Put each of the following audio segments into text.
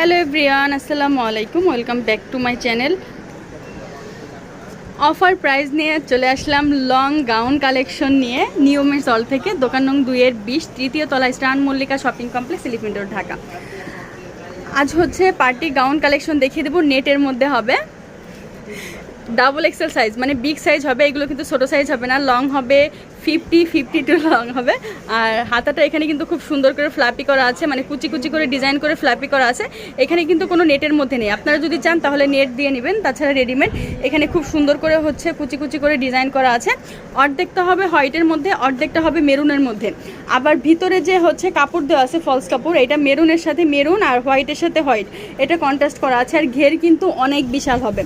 Hello everyone, আসসালামু আলাইকুম। Welcome back to my channel offer price নিয়ে চলে আসলাম লং গাউন কালেকশন নিয়ে নিয়মের চল থেকে, দোকান নং দুইয়ের বিশ, তৃতীয় তলা স্টান Mallika shopping complex elephant road Dhaka. আজ হচ্ছে পার্টি গাউন কালেকশন দেখিয়ে দেবো নেটের মধ্যে হবে। ডাবল এক্সেল সাইজ মানে বিগ সাইজ হবে, এগুলো কিন্তু ছোটো সাইজ হবে না লং হবে ফিফটি ফিফটি টু লং হবে। আর হাতাটা এখানে কিন্তু খুব সুন্দর করে ফ্ল্যাপি করা আছে মানে কুচি কুচি করে ডিজাইন করে ফ্ল্যাপি করা আছে। এখানে কিন্তু কোনো নেটের মধ্যে নেই। আপনারা যদি চান তাহলে নেট দিয়ে নেবেন, তাছাড়া রেডিমেড এখানে খুব সুন্দর করে হচ্ছে কুচি কুচি করে ডিজাইন করা আছে। অর্ধেকটা হবে হোয়াইটের মধ্যে, অর্ধেকটা হবে মেরুনের মধ্যে। আবার ভিতরে যে হচ্ছে কাপড় দেওয়া আছে ফলস কাপড়, এটা মেরুনের সাথে মেরুন আর হোয়াইটের সাথে হোয়াইট এটা কন্ট্রাস্ট করা আছে। আর ঘের কিন্তু অনেক বিশাল হবে।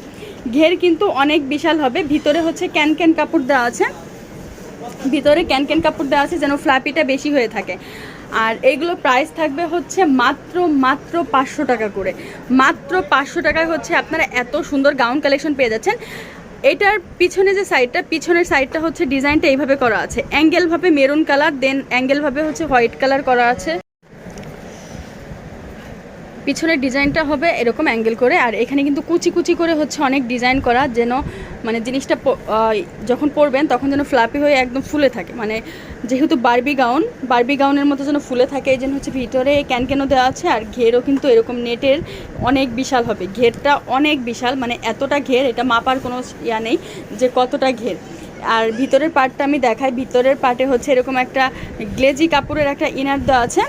ঘের কিন্তু অনেক বিশাল হবে। ভিতরে হচ্ছে ক্যান ক্যান কাপড় দেওয়া আছে। ভিতরে ক্যান ক্যান কাপড় দেওয়া আছে যেন ফ্ল্যাপিটা বেশি হয়ে থাকে। আর এইগুলো প্রাইস থাকবে হচ্ছে মাত্র মাত্র পাঁচশো টাকা করে। মাত্র পাঁচশো টাকায় হচ্ছে আপনারা এত সুন্দর গাউন কালেকশন পেয়ে যাচ্ছেন। এটার পিছনে যে সাইডটা পিছনের সাইডটা হচ্ছে ডিজাইনটা এইভাবে করা আছে। অ্যাঙ্গেলভাবে মেরুন কালার দেন অ্যাঙ্গেলভাবে হচ্ছে হোয়াইট কালার করা আছে। পিছনের ডিজাইনটা হবে এরকম অ্যাঙ্গেল করে, আর এখানে কিন্তু কুচি কুচি করে হচ্ছে অনেক ডিজাইন করা, যেন মানে জিনিসটা যখন পরবেন তখন যেন ফ্লাপি হয়ে একদম ফুলে থাকে। মানে যেহেতু বার্বি গাউন বার্বি গাউনের মতো যেন ফুলে থাকে, এই জন্য হচ্ছে ভিতরে ক্যান ক্যানকেনও দেওয়া আছে, আর ঘেরও কিন্তু এরকম নেটের অনেক বিশাল হবে। ঘেরটা অনেক বিশাল মানে এতটা ঘের, এটা মাপার কোনো ইয়া নেই যে কতটা ঘের। আর ভিতরের পার্টটা আমি দেখাই, ভিতরের পার্টে হচ্ছে এরকম একটা গ্লেজি কাপড়ের একটা ইনার দেওয়া আছে।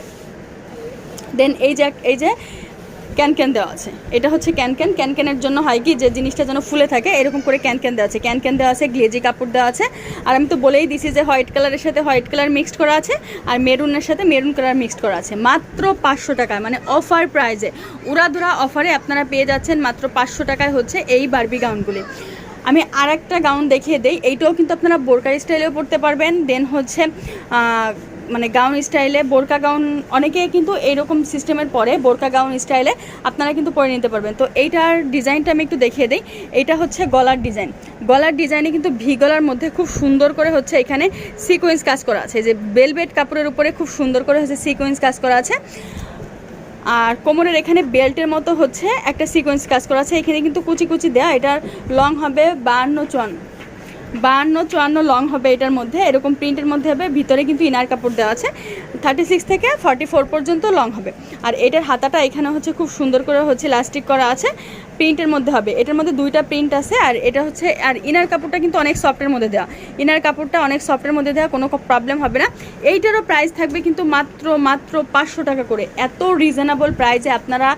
দেন এই যে এই যে ক্যানক্যান দেওয়া আছে। এটা হচ্ছে ক্যানক্যান ক্যানক্যানের জন্য হয় কি, যে জিনিসটা যেন ফুলে থাকে, এরকম করে ক্যানক্যান দেওয়া আছে। ক্যানক্যান দেওয়া আছে, গ্লেজি কাপড় দেওয়া আছে। আর আমি তো বলেই দিছি যে হোয়াইট কালারের সাথে হোয়াইট কালার মিক্সড করা আছে, আর মেরুনের সাথে মেরুন কালার মিক্সড করা আছে। মাত্র পাঁচশো টাকায় মানে অফার প্রাইজে। উড়াধুরা অফারে আপনারা পেয়ে যাচ্ছেন মাত্র পাঁচশো টাকায় হচ্ছে এই বার্বি গাউনগুলি। আমি আর একটা গাউন দেখিয়ে দেই, এইটাও কিন্তু আপনারা বোরকার স্টাইলেও পরতে পারবেন। দেন হচ্ছে মানে গাউন স্টাইলে বোরকা গাউন অনেকে কিন্তু এইরকম সিস্টেমের পরে বোরকা গাউন স্টাইলে আপনারা কিন্তু পরে নিতে পারবেন। তো এইটার ডিজাইনটা আমি একটু দেখিয়ে দিই। এইটা হচ্ছে গলার ডিজাইন। গলার ডিজাইনে কিন্তু ভি গলার মধ্যে খুব সুন্দর করে হচ্ছে এখানে সিকোয়েন্স কাজ করা আছে। যে বেলবেট কাপড়ের উপরে খুব সুন্দর করে হচ্ছে সিকোয়েন্স কাজ করা আছে। আর কোমরের এখানে বেল্টের মতো হচ্ছে একটা সিকোয়েন্স কাজ করা আছে। এখানে কিন্তু কুচি কুচি দেয়া, এটার লং হবে বাহান্ন চুয়ান্ন বাহান্ন, চুয়ান্ন লং হবে এটার মধ্যে। এরকম প্রিন্টের মধ্যে হবে। ভিতরে কিন্তু ইনার কাপড় দেওয়া আছে। থার্টি সিক্স থেকে ফর্টি ফোর পর্যন্ত লং হবে। আর এটার হাতাটা এখানে হচ্ছে খুব সুন্দর করে হচ্ছে লাস্টিক করা আছে। প্রিন্টের মধ্যে হবে। এটার মধ্যে দুইটা প্রিন্ট আছে আর এটা হচ্ছে, আর ইনার কাপড়টা কিন্তু অনেক সফটের মধ্যে দেওয়া ইনার কাপড়টা অনেক সফটের মধ্যে দেওয়া কোনো প্রবলেম হবে না। এইটারও প্রাইস থাকবে কিন্তু মাত্র মাত্র পাঁচশো টাকা করে। এত রিজনেবল প্রাইসে আপনারা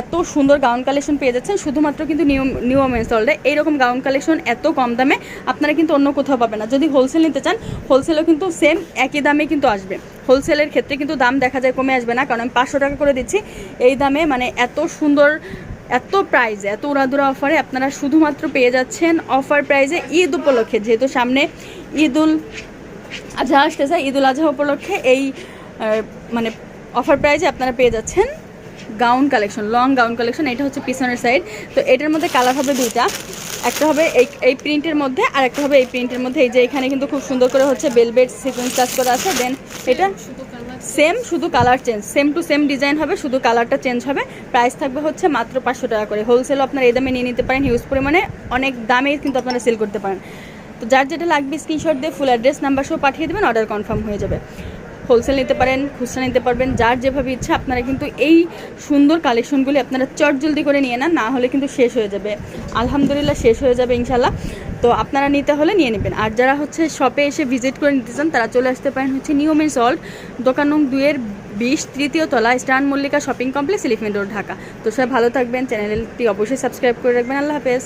এত সুন্দর গাউন কালেকশন পেয়ে যাচ্ছেন। শুধুমাত্র কিন্তু নিউ নিউ ওমেন্স ওয়ার্ল্ডে এইরকম গাউন কালেকশন এত কম দামে আপনারা কিন্তু অন্য কোথাও পাবেন না। যদি হোলসেল নিতে চান হোলসেলও কিন্তু সেম একই দামে কিন্তু আসবে। হোলসেলের ক্ষেত্রে কিন্তু দাম দেখা যায় কমে আসবে না, কারণ আমি পাঁচশো টাকা করে দিচ্ছি। এই দামে মানে এত সুন্দর, এত প্রাইজে এত উড়াদুরা অফারে আপনারা শুধুমাত্র পেয়ে যাচ্ছেন অফার প্রাইজে ঈদ উপলক্ষে। যেহেতু সামনে ঈদুল আজহা আসতেছে, ঈদুল আজহা উপলক্ষে এই মানে অফার প্রাইজে আপনারা পেয়ে যাচ্ছেন। Gown collection long gown collection এটা হচ্ছে পিছনের সাইড তো এটার মধ্যে কালার হবে দুইটা। একটা হবে এই এই প্রিন্টের মধ্যে আর একটা হবে এই প্রিন্টের মধ্যে। এই যে এখানে কিন্তু খুব সুন্দর করে হচ্ছে বেলবেট সিকোয়েন্স কাজ করা আছে। দেন এটা সেম শুধু colour change same to same design হবে শুধু কালারটা চেঞ্জ হবে। প্রাইস থাকবে হচ্ছে মাত্র পাঁচশো টাকা করে। হোলসেল আপনারা এই দামে নিয়ে নিতে পারেন। হিউজ পরিমাণে অনেক দামে কিন্তু আপনারা সেল করতে পারেন। তো যার যেটা লাগবে স্ক্রিনশট দিয়ে ফুল অ্যাড্রেস নাম্বার সহ পাঠিয়ে দেবেন অর্ডার কনফার্ম হয়ে যাবে। হোলসেল নিতে পারেন, খুচরা নিতে পারবেন, যার যেভাবে ইচ্ছা আপনারা কিন্তু এই সুন্দর কালেকশনগুলি আপনারা চট জলদি করে নিয়ে নেন, না হলে কিন্তু শেষ হয়ে যাবে। আলহামদুলিল্লাহ শেষ হয়ে যাবে ইনশাল্লাহ তো আপনারা নিতে হলে নিয়ে নেবেন। আর যারা হচ্ছে শপে এসে ভিজিট করে নিতে চান, তারা চলে আসতে পারেন হচ্ছে নিউ মেন সল্ট দোকান নং দুইয়ের বিশ, তৃতীয় তলা, স্টান Mallika shopping complex elephant road, Dhaka. তো সবাই ভালো থাকবেন, চ্যানেলটি অবশ্যই সাবস্ক্রাইব করে রাখবেন। আল্লাহ হাফেজ।